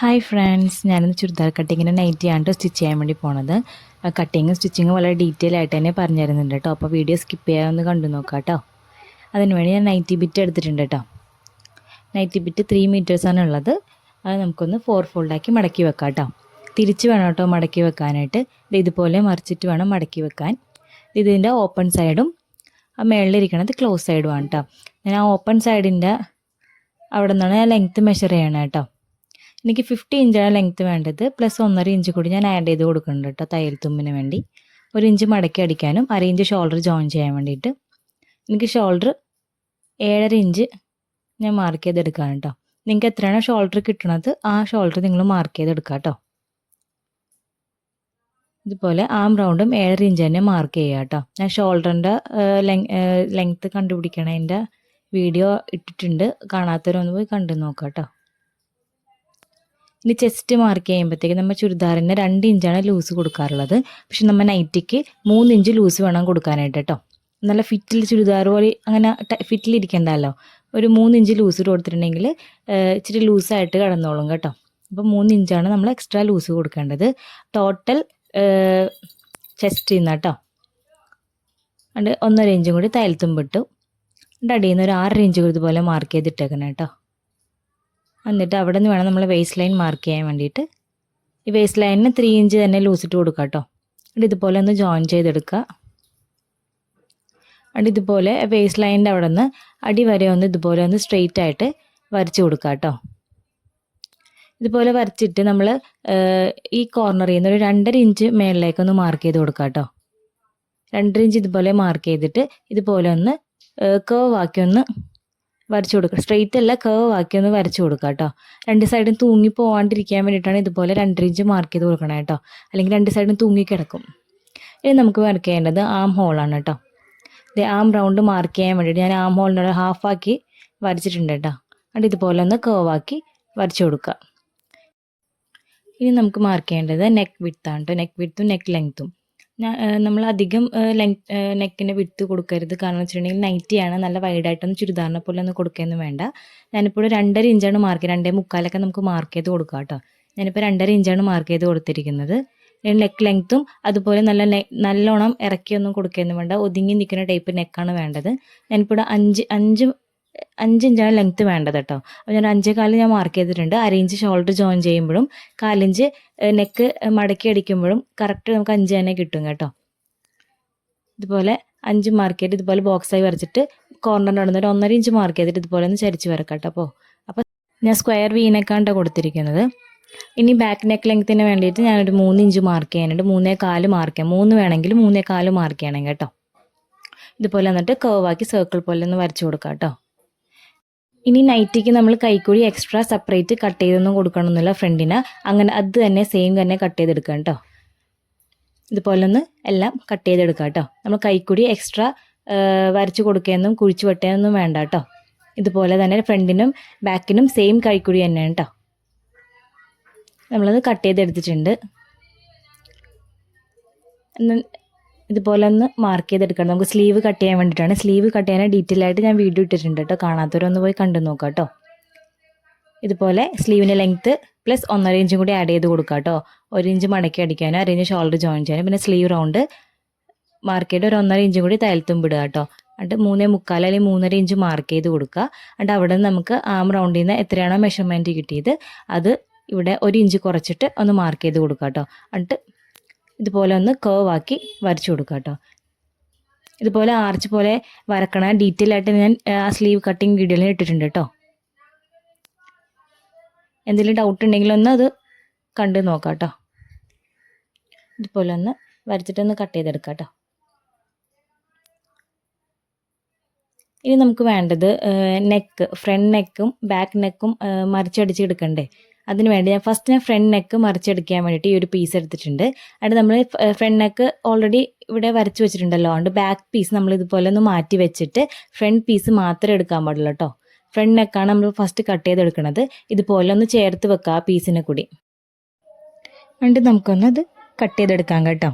Hi friends ഞാനിന്ന് churidar കട്ടിങ്ങിന്റെ നൈറ്റിയാണ് stitch ചെയ്യാൻ വേണ്ടി പോണത്. കട്ടിങ്ങും സ്റ്റിച്ചിങ്ങും വളരെ ഡീറ്റെയിൽ ആയിട്ട് തന്നെ പറഞ്ഞു തരുന്നുണ്ട് കേട്ടോ അപ്പോൾ വീഡിയോ സ്കിപ്പ് ചെയ്യാമെന്ന് കണ്ടു നോക്കാം കേട്ടോ അതിന് വേണ്ടി ഞാൻ നൈറ്റി ബിറ്റ് എടുത്തിട്ടുണ്ട് കേട്ടോ നൈറ്റി ബിറ്റ് ത്രീ മീറ്റേഴ്സാണ് ഉള്ളത്. അത് നമുക്കൊന്ന് ഫോർ ഫോൾഡാക്കി മടക്കി വെക്കാം കേട്ടോ തിരിച്ച് വേണം കേട്ടോ മടക്കി വെക്കാനായിട്ട്. ഇത് ഇതുപോലെ മറിച്ചിട്ട് വേണം മടക്കി വെക്കാൻ. ഇത് ഇതിന്റെ ഓപ്പൺ സൈഡും ആ മേളിലിരിക്കണത് ക്ലോസ് സൈഡുമാണ് കേട്ടോ ഞാൻ ആ ഓപ്പൺ സൈഡിന്റെ അവിടെ നിന്നാണ് ഞാൻ ലെങ്ത്ത് മെഷർ ചെയ്യണം കേട്ടോ എനിക്ക് ഫിഫ്റ്റി ഇഞ്ചാണ് ലെങ്ത്ത് വേണ്ടത്. പ്ലസ് ഒന്നര ഇഞ്ച് കൂടി ഞാൻ ആഡ് ചെയ്ത് കൊടുക്കുന്നുണ്ട് കേട്ടോ തയ്യൽ തുമ്പിന് വേണ്ടി. ഒരു ഇഞ്ച് മടക്കി അടിക്കാനും അര ഇഞ്ച് ഷോൾഡർ ജോയിൻ ചെയ്യാൻ വേണ്ടിയിട്ട്. എനിക്ക് ഷോൾഡർ ഏഴര ഇഞ്ച് ഞാൻ മാർക്ക് ചെയ്തെടുക്കാണ് കേട്ടോ. നിങ്ങൾക്ക് എത്രയാണോ ഷോൾഡർ കിട്ടണത് ആ ഷോൾഡർ നിങ്ങൾ മാർക്ക് ചെയ്തെടുക്കുക കേട്ടോ. ഇതുപോലെ ആം റൗണ്ടും ഏഴര ഇഞ്ച് തന്നെ മാർക്ക് ചെയ്യുക കേട്ടോ. ഞാൻ ഷോൾഡറിന്റെ ലെങ്ത്ത് കണ്ടുപിടിക്കണതിന്റെ വീഡിയോ ഇട്ടിട്ടുണ്ട്. കാണാത്തവരൊന്ന് പോയി കണ്ടു നോക്കാം കേട്ടോ. ഇനി ചെസ്റ്റ് മാർക്ക് ചെയ്യുമ്പോഴത്തേക്ക് നമ്മൾ ചുരിദാറിന് രണ്ട് ഇഞ്ചാണ് ലൂസ് കൊടുക്കാറുള്ളത്. പക്ഷെ നമ്മൾ നൈറ്റിക്ക് മൂന്ന് ഇഞ്ച് ലൂസ് വേണം കൊടുക്കാനായിട്ട് കേട്ടോ നല്ല ഫിറ്റിൽ ചുരിദാർ പോലെ അങ്ങനെ ഫിറ്റിൽ ഇരിക്കണ്ടല്ലോ. ഒരു മൂന്ന് ഇഞ്ച് ലൂസ് കൊടുത്തിട്ടുണ്ടെങ്കിൽ ഇച്ചിരി ലൂസായിട്ട് കിടന്നോളും കേട്ടോ. അപ്പോൾ മൂന്ന് ഇഞ്ചാണ് നമ്മൾ എക്സ്ട്രാ ലൂസ് കൊടുക്കേണ്ടത്. ടോട്ടൽ ചെസ്റ്റ് നിന്ന് കേട്ടോ. അണ്ട് ഒന്നര ഇഞ്ചും കൂടി തയ്യൽത്തുമ്പിട്ടു അണ്ട് അടിയിൽ നിന്ന് ഒരു ആറര ഇഞ്ച് ഇതുപോലെ മാർക്ക് ചെയ്തിട്ടേക്കണം കേട്ടോ. എന്നിട്ട് അവിടെ നിന്ന് വേണം നമ്മൾ വേസ്റ്റ് ലൈൻ മാർക്ക് ചെയ്യാൻ വേണ്ടിയിട്ട്. ഈ വേസ്റ്റ് ലൈനിന് ത്രീ ഇഞ്ച് തന്നെ ലൂസിട്ട് കൊടുക്കുക കേട്ടോ എന്നിട്ട് ഇതുപോലെ ഒന്ന് ജോയിൻ ചെയ്തെടുക്കുക എന്നിട്ട് ഇതുപോലെ വേസ്റ്റ് ലൈനിന്റെ അവിടെ നിന്ന് അടി വരെ ഒന്ന് ഇതുപോലെ ഒന്ന് സ്ട്രെയിറ്റ് ആയിട്ട് വരച്ച് കൊടുക്കുക കേട്ടോ ഇതുപോലെ വരച്ചിട്ട് നമ്മൾ ഈ കോർണറിൽ നിന്ന് ഒരു രണ്ടര ഇഞ്ച് മേളിലേക്കൊന്ന് മാർക്ക് ചെയ്ത് കൊടുക്കുക കേട്ടോ രണ്ടര ഇഞ്ച് ഇതുപോലെ മാർക്ക് ചെയ്തിട്ട് ഇതുപോലെ ഒന്ന് കേവ് ആക്കി ഒന്ന് വരച്ചു കൊടുക്കുക സ്ട്രെയിറ്റ് അല്ല കേവ് ആക്കി ഒന്ന് വരച്ചു കൊടുക്കുക കേട്ടോ രണ്ട് സൈഡും തൂങ്ങി പോകാണ്ടിരിക്കാൻ വേണ്ടിയിട്ടാണ് ഇതുപോലെ രണ്ടര ഇഞ്ച് മാർക്ക് ചെയ്ത് കൊടുക്കണം കേട്ടോ അല്ലെങ്കിൽ രണ്ട് സൈഡും തൂങ്ങി കിടക്കും. ഇനി നമുക്ക് വർക്ക് ചെയ്യേണ്ടത് ആം ഹോളാണ് കേട്ടോ ഇത് ആം റൗണ്ട് മാർക്ക് ചെയ്യാൻ വേണ്ടിയിട്ട് ഞാൻ ആം ഹോളിനോട് ആക്കി വരച്ചിട്ടുണ്ട് കേട്ടോ അത് ഇതുപോലെ ഒന്ന് കേവ് ആക്കി വരച്ചു കൊടുക്കുക ഇനി നമുക്ക് മാർക്ക് ചെയ്യേണ്ടത് നെക്ക് വിത്താണ് കേട്ടോ നെക്ക് വിത്തും നെക്ക് ലെങ്ത്തും നമ്മൾ അധികം ലെങ് നെക്കിന്റെ വിട്ട് കൊടുക്കരുത്. കാരണം വെച്ചിട്ടുണ്ടെങ്കിൽ നൈറ്റിയാണ് നല്ല വൈഡായിട്ടൊന്നും ചുരിദാറിനെ പോലെ ഒന്നും കൊടുക്കുകയൊന്നും വേണ്ട. ഞാനിപ്പോൾ രണ്ടര ഇഞ്ചാണ് മാർക്ക് രണ്ടേ മുക്കാലൊക്കെ നമുക്ക് മാർക്ക് ചെയ്ത് കൊടുക്കാം കേട്ടോ. ഞാനിപ്പോൾ രണ്ടര ഇഞ്ചാണ് മാർക്ക് ചെയ്ത് കൊടുത്തിരിക്കുന്നത്. നെക്ക് ലെങ്ത്തും അതുപോലെ നല്ല നല്ലോണം ഇറക്കിയൊന്നും കൊടുക്കുകയൊന്നും വേണ്ട. ഒതുങ്ങി നിൽക്കുന്ന ടൈപ്പ് നെക്കാണ് വേണ്ടത്. ഞാനിപ്പോൾ അഞ്ച് അഞ്ച് അഞ്ച് ഇഞ്ചാണ് ലെങ്ത്ത് വേണ്ടത് കേട്ടോ. അപ്പോൾ ഞാൻ അഞ്ചേ കാൽ ഞാൻ മാർക്ക് ചെയ്തിട്ടുണ്ട്. അര ഇഞ്ച് ഷോൾഡർ ജോയിൻ ചെയ്യുമ്പോഴും കാലിഞ്ച് നെക്ക് മടക്കി അടിക്കുമ്പോഴും കറക്റ്റ് നമുക്ക് അഞ്ച് തന്നെ കിട്ടും കേട്ടോ. ഇതുപോലെ അഞ്ച് മാർക്ക് ചെയ്തിട്ട് ഇതുപോലെ ബോക്സായി വരച്ചിട്ട് കോർണറിന്റെ അവിടെ ഒന്നര ഇഞ്ച് മാർക്ക് ചെയ്തിട്ട് ഇതുപോലെ ഒന്ന് ചരിച്ച് വരക്കാം കേട്ടോ അപ്പോൾ അപ്പോൾ ഞാൻ സ്ക്വയർ വീനക്കാണ്ടാണ് കൊടുത്തിരിക്കുന്നത്. ഇനി ബാക്ക് നെക്ക് ലെങ്ത്തിന് വേണ്ടിയിട്ട് ഞാനൊരു മൂന്ന് ഇഞ്ച് മാർക്ക് ചെയ്യാനുണ്ട്. മൂന്നേ കാൽ മാർക്ക് ചെയ്യാം. മൂന്ന് വേണമെങ്കിൽ മൂന്നേ കാൽ മാർക്ക് ചെയ്യണം കേട്ടോ. ഇതുപോലെ എന്നിട്ട് കേവാക്കി സർക്കിൾ പോലെ ഒന്ന് വരച്ചു കൊടുക്കാം കേട്ടോ. ഇനി നൈറ്റിക്ക് നമ്മൾ കൈക്കുഴി എക്സ്ട്രാ സെപ്പറേറ്റ് കട്ട് ചെയ്തൊന്നും കൊടുക്കണമെന്നില്ല ഫ്രണ്ടിന് അങ്ങനെ അത് തന്നെ സെയിം തന്നെ കട്ട് ചെയ്തെടുക്കാം കേട്ടോ ഇതുപോലെ ഒന്ന് എല്ലാം കട്ട് ചെയ്തെടുക്കാം കേട്ടോ നമ്മൾ കൈക്കുഴി എക്സ്ട്രാ വരച്ച് കൊടുക്കുകയൊന്നും കുഴിച്ചു വെട്ടുകയൊന്നും വേണ്ട കേട്ടോ ഇതുപോലെ തന്നെ ഫ്രണ്ടിനും ബാക്കിനും സെയിം കൈക്കുഴി തന്നെയാണ് കേട്ടോ നമ്മളത് കട്ട് ചെയ്തെടുത്തിട്ടുണ്ട്. ഇതുപോലെ ഒന്ന് മാർക്ക് ചെയ്തെടുക്കണം. നമുക്ക് സ്ലീവ് കട്ട് ചെയ്യാൻ വേണ്ടിയിട്ടാണ്. സ്ലീവ് കട്ട് ചെയ്യാൻ ഡീറ്റെയിൽ ആയിട്ട് ഞാൻ വീഡിയോ ഇട്ടിട്ടുണ്ട് കേട്ടോ കാണാത്തവരൊന്ന് പോയി കണ്ടു നോക്കാം കേട്ടോ ഇതുപോലെ സ്ലീവിന്റെ ലെങ്ത്ത് പ്ലസ് ഒന്നര ഇഞ്ചും കൂടി ആഡ് ചെയ്ത് കൊടുക്കുക കേട്ടോ ഒരു ഇഞ്ച് മടക്കി അടിക്കാനും അര ഷോൾഡർ ജോയിൻ ചെയ്യാനും പിന്നെ സ്ലീവ് റൗണ്ട് മാർക്ക് ചെയ്ത് ഒരു ഒന്നര ഇഞ്ചും കൂടി തയലത്തും വിടുക കേട്ടോ എന്നിട്ട് മൂന്നേ മുക്കാൽ അല്ലെങ്കിൽ മൂന്നര ഇഞ്ച് മാർക്ക് ചെയ്ത് കൊടുക്കുക. എന്നിട്ട് അവിടെ നിന്ന് നമുക്ക് ആം റൗണ്ടിൽ നിന്ന് എത്രയാണോ മെഷർമെന്റ് കിട്ടിയത് അത് ഇവിടെ ഒരു ഇഞ്ച് കുറച്ചിട്ട് ഒന്ന് മാർക്ക് ചെയ്ത് കൊടുക്കുക കേട്ടോ എന്നിട്ട് ഇതുപോലെ ഒന്ന് കേവ് ആക്കി വരച്ചു കൊടുക്കുക കേട്ടോ ഇതുപോലെ ആർച്ച് പോലെ വരക്കണ ഡീറ്റെയിൽ ആയിട്ട് ഞാൻ ആ സ്ലീവ് കട്ടിങ് വീഡിയോയിൽ ഇട്ടിട്ടുണ്ട് കേട്ടോ എന്തെങ്കിലും ഡൗട്ട് ഉണ്ടെങ്കിൽ ഒന്ന് അത് കണ്ട് നോക്കാം കേട്ടോ ഇതുപോലെ ഒന്ന് വരച്ചിട്ടൊന്ന് കട്ട് ചെയ്തെടുക്കാം കേട്ടോ ഇനി നമുക്ക് വേണ്ടത് നെക്ക് ഫ്രണ്ട് നെക്കും ബാക്ക് നെക്കും മറിച്ചടിച്ചെടുക്കണ്ടേ അതിന് വേണ്ടി ഞാൻ ഫസ്റ്റ് ഞാൻ ഫ്രണ്ട് നെക്ക് മറിച്ചെടുക്കാൻ വേണ്ടിയിട്ട് ഈ ഒരു പീസ് എടുത്തിട്ടുണ്ട്. അത് നമ്മൾ ഫ്രണ്ട് നെക്ക് ഓൾറെഡി ഇവിടെ വരച്ച് വെച്ചിട്ടുണ്ടല്ലോ. അതുകൊണ്ട് ബാക്ക് പീസ് നമ്മൾ ഇതുപോലെ ഒന്ന് മാറ്റി വെച്ചിട്ട് ഫ്രണ്ട് പീസ് മാത്രമേ എടുക്കാൻ പാടുള്ളൂ കേട്ടോ ഫ്രണ്ട് നെക്കാണ് നമ്മൾ ഫസ്റ്റ് കട്ട് ചെയ്തെടുക്കുന്നത് ഇതുപോലെ ഒന്ന് ചേർത്ത് വെക്കുക ആ പീസിനെ കൂടി. എന്നിട്ട് നമുക്കൊന്ന് അത് കട്ട് ചെയ്തെടുക്കാം കേട്ടോ.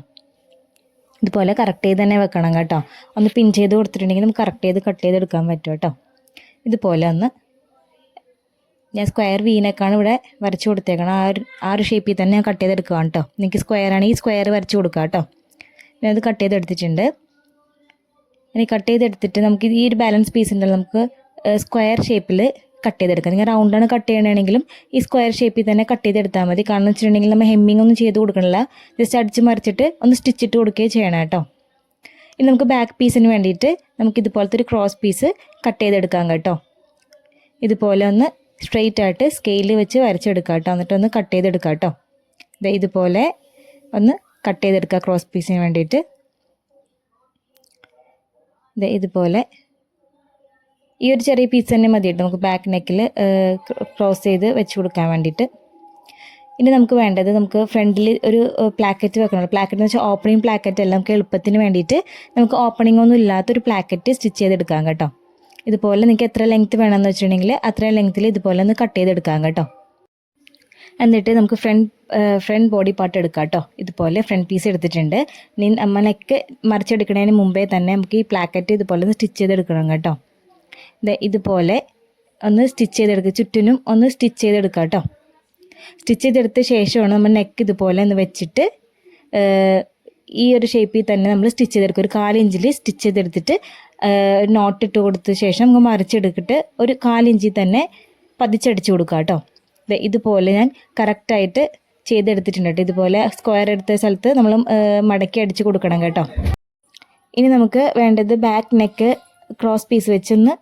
ഇതുപോലെ കറക്റ്റ് ചെയ്ത് തന്നെ വെക്കണം കേട്ടോ. ഒന്ന് പിൻ ചെയ്ത് കൊടുത്തിട്ടുണ്ടെങ്കിൽ നമുക്ക് കറക്റ്റ് ചെയ്ത് കട്ട് ചെയ്തെടുക്കാൻ പറ്റും കേട്ടോ. ഇതുപോലെ ഒന്ന് ഞാൻ സ്ക്വയർ വീനൊക്കെയാണ് ഇവിടെ വരച്ചു കൊടുത്തേക്കണം. ആ ഒരു ആ ഒരു ഷേപ്പിൽ തന്നെ ഞാൻ കട്ട് ചെയ്തെടുക്കുകയാണ് കേട്ടോ നിങ്ങൾക്ക് സ്ക്വയർ ആണെങ്കിൽ സ്ക്വയർ വരച്ച് കൊടുക്കുക കേട്ടോ ഞാനത് കട്ട് ചെയ്തെടുത്തിട്ടുണ്ട്. ഇനി കട്ട് ചെയ്തെടുത്തിട്ട് നമുക്ക് ഈ ഒരു ബാലൻസ് പീസ് ഉണ്ടല്ലോ നമുക്ക് സ്ക്വയർ ഷേപ്പിൽ കട്ട് ചെയ്തെടുക്കാം. നിങ്ങൾ റൗണ്ടാണ് കട്ട് ചെയ്യണമെങ്കിലും ഈ സ്ക്വയർ ഷേപ്പിൽ തന്നെ കട്ട് ചെയ്തെടുത്താൽ മതി. കാരണം വെച്ചിട്ടുണ്ടെങ്കിൽ നമ്മൾ ഹെമ്മിങ് ഒന്നും ചെയ്ത് കൊടുക്കണില്ല. ജസ്റ്റ് അടിച്ച് മറിച്ചിട്ട് ഒന്ന് സ്റ്റിച്ചിട്ട് കൊടുക്കുകയും ചെയ്യണം കേട്ടോ ഇനി നമുക്ക് ബാക്ക് പീസിന് വേണ്ടിയിട്ട് നമുക്ക് ഇതുപോലത്തെ ഒരു ക്രോസ് പീസ് കട്ട് ചെയ്തെടുക്കാം കേട്ടോ. ഇതുപോലെ ഒന്ന് സ്ട്രെയിറ്റ് ആയിട്ട് സ്കെയിലിൽ വെച്ച് വരച്ചെടുക്കാം കേട്ടോ എന്നിട്ട് ഒന്ന് കട്ട് ചെയ്തെടുക്കാം കേട്ടോ ദേ ഇതുപോലെ ഒന്ന് കട്ട് ചെയ്തെടുക്കുക ക്രോസ് പീസിന് വേണ്ടിയിട്ട്. ദേ ഇതുപോലെ ഈ ഒരു ചെറിയ പീസ് തന്നെ മതി കേട്ടോ നമുക്ക് ബാക്ക് നെക്കിൽ ക്രോസ് ചെയ്ത് വെച്ച് കൊടുക്കാൻ വേണ്ടിയിട്ട്. ഇനി നമുക്ക് വേണ്ടത് നമുക്ക് ഫ്രണ്ടിൽ ഒരു പ്ലാക്കറ്റ് വെക്കണം പ്ലാക്കറ്റ് എന്ന് വെച്ചാൽ ഓപ്പണിംഗ് പ്ലാക്കറ്റ് അല്ല. നമുക്ക് എളുപ്പത്തിന് വേണ്ടിയിട്ട് നമുക്ക് ഓപ്പണിംഗ് ഒന്നും ഇല്ലാത്തൊരു പ്ലാക്കറ്റ് സ്റ്റിച്ച് ചെയ്തെടുക്കാം കേട്ടോ. ഇതുപോലെ നിങ്ങൾക്ക് എത്ര ലെങ്ത് വേണമെന്ന് വെച്ചിട്ടുണ്ടെങ്കിൽ അത്രയും ലെങ്ത്തിൽ ഇതുപോലെ ഒന്ന് കട്ട് ചെയ്തെടുക്കാം കേട്ടോ. എന്നിട്ട് നമുക്ക് ഫ്രണ്ട് ഫ്രണ്ട് ബോഡി പാർട്ട് എടുക്കാം കേട്ടോ. ഇതുപോലെ ഫ്രണ്ട് പീസ് എടുത്തിട്ടുണ്ട്. നീ അമ്മ നെക്ക് മറിച്ചെടുക്കുന്നതിന് മുമ്പേ തന്നെ നമുക്ക് ഈ പ്ലാക്കറ്റ് ഇതുപോലെ ഒന്ന് സ്റ്റിച്ച് ചെയ്തെടുക്കണം കേട്ടോ. ഇതുപോലെ ഒന്ന് സ്റ്റിച്ച് ചെയ്തെടുക്കുക ചുറ്റിനും ഒന്ന് സ്റ്റിച്ച് ചെയ്തെടുക്കാം കേട്ടോ. സ്റ്റിച്ച് ചെയ്തെടുത്ത ശേഷമാണ് നമ്മൾ നെക്ക് ഇതുപോലെ ഒന്ന് വെച്ചിട്ട് ഈ ഒരു ഷേപ്പിൽ തന്നെ നമ്മൾ സ്റ്റിച്ച് ചെയ്തെടുക്കും. ഒരു കാലിഞ്ചിൽ സ്റ്റിച്ച് ചെയ്തെടുത്തിട്ട് നോട്ട് ഇട്ട് കൊടുത്ത ശേഷം നമുക്ക് മറിച്ചെടുത്തിട്ട് ഒരു കാലിഞ്ചിൽ തന്നെ പതിച്ചടിച്ച് കൊടുക്കുക കേട്ടോ ഇതുപോലെ ഞാൻ കറക്റ്റായിട്ട് ചെയ്തെടുത്തിട്ടുണ്ട് കേട്ടോ ഇതുപോലെ സ്ക്വയർ എടുത്ത സ്ഥലത്ത് നമ്മൾ മടക്കി അടിച്ച് കൊടുക്കണം കേട്ടോ. ഇനി നമുക്ക് വേണ്ടത് ബാക്ക് നെക്ക് ക്രോസ് പീസ് വെച്ചൊന്ന്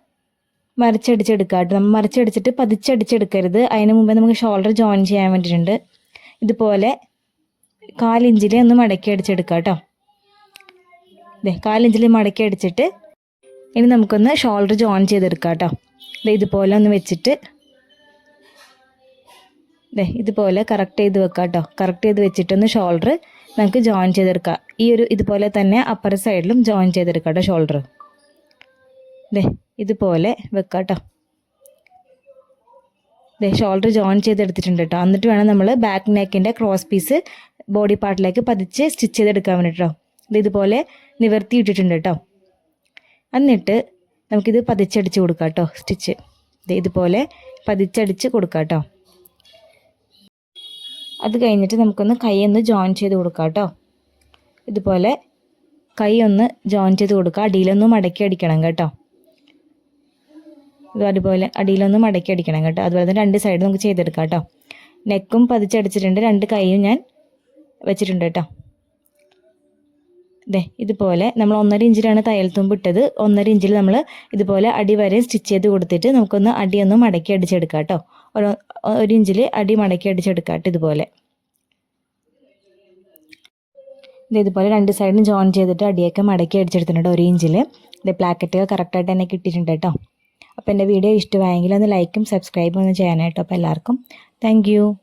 മറിച്ചടിച്ചെടുക്കുക കേട്ടോ നമ്മൾ മറിച്ചടിച്ചിട്ട് പതിച്ചടിച്ചെടുക്കരുത്. അതിന് മുമ്പേ നമുക്ക് ഷോൾഡർ ജോയിൻ ചെയ്യാൻ വേണ്ടിയിട്ടുണ്ട്. ഇതുപോലെ കാലിഞ്ചിൽ ഒന്ന് മടക്കി അടിച്ചെടുക്കുക കേട്ടോ ദേ കാലിഞ്ചിൽ മടക്കി അടിച്ചിട്ട് ഇനി നമുക്കൊന്ന് ഷോൾഡർ ജോയിൻ ചെയ്തെടുക്കാം കേട്ടോ ദേ ഇതുപോലെ ഒന്ന് വെച്ചിട്ട് ദേ ഇതുപോലെ കറക്റ്റ് ചെയ്ത് വെക്കാം കേട്ടോ കറക്റ്റ് ചെയ്ത് വെച്ചിട്ടൊന്ന് ഷോൾഡർ നമുക്ക് ജോയിൻ ചെയ്തെടുക്കാം. ഈ ഒരു ഇതുപോലെ തന്നെ അപ്പർ സൈഡിലും ജോയിൻ ചെയ്തെടുക്കാം കേട്ടോ ഷോൾഡർ ദേ ഇതുപോലെ വെക്കാം കേട്ടോ ഷോൾഡർ ജോയിൻ ചെയ്തെടുത്തിട്ടുണ്ട് കേട്ടോ എന്നിട്ട് വേണം നമ്മൾ ബാക്ക് നെക്കിന്റെ ക്രോസ് പീസ് ബോഡി പാർട്ടിലേക്ക് പതിച്ച് സ്റ്റിച്ച് ചെയ്തെടുക്കാൻ വേണ്ടിയിട്ടോ ഇത് ഇതുപോലെ നിവർത്തി ഇട്ടിട്ടുണ്ട് കേട്ടോ എന്നിട്ട് നമുക്കിത് പതിച്ചടിച്ച് കൊടുക്കാം കേട്ടോ സ്റ്റിച്ച് ഇതുപോലെ പതിച്ചടിച്ച് കൊടുക്കാം കേട്ടോ അത് കഴിഞ്ഞിട്ട് നമുക്കൊന്ന് കൈ ഒന്ന് ജോയിൻ ചെയ്ത് കൊടുക്കാം കേട്ടോ ഇതുപോലെ കൈ ഒന്ന് ജോയിൻ ചെയ്ത് കൊടുക്കുക അടിയിലൊന്ന് മടക്കി അടിക്കണം കേട്ടോ. അതുപോലെ അടിയിലൊന്ന് മടക്കി അടിക്കണം കേട്ടോ. അതുപോലെ തന്നെ രണ്ട് സൈഡ് നമുക്ക് ചെയ്തെടുക്കാം കേട്ടോ. നെക്കും പതിച്ചടിച്ചിട്ടുണ്ട്. രണ്ട് കൈയും ഞാൻ വെച്ചിട്ടുണ്ട് കേട്ടോ. ദേ ഇതുപോലെ നമ്മൾ ഒന്നര ഇഞ്ചിലാണ് തയ്യൽ തുമ്പ് ഇട്ടത്. ഒന്നര ഇഞ്ചിൽ നമ്മൾ ഇതുപോലെ അടി വരെ സ്റ്റിച്ച് ചെയ്ത് കൊടുത്തിട്ട് നമുക്കൊന്ന് അടിയൊന്ന് മടക്കി അടിച്ചെടുക്കാം കേട്ടോ. ഒരു ഒരു ഇഞ്ചിൽ അടി മടക്കി അടിച്ചെടുക്കാം കേട്ടോ ഇതുപോലെ. ഇത് ഇതുപോലെ രണ്ട് സൈഡും ജോയിൻ ചെയ്തിട്ട് അടിയൊക്കെ മടക്കി അടിച്ചെടുത്തിട്ടുണ്ട് ഒരു ഇഞ്ചിൽ ഇത് പ്ലാക്കറ്റൊക്കെ കറക്റ്റായിട്ട് തന്നെ കിട്ടിയിട്ടുണ്ട് കേട്ടോ. അപ്പോൾ എന്റെ വീഡിയോ ഇഷ്ടമായെങ്കിൽ ഒന്ന് ലൈക്കും സബ്സ്ക്രൈബും ഒന്ന് ചെയ്യാനായിട്ടോ അപ്പോൾ എല്ലാവർക്കും താങ്ക്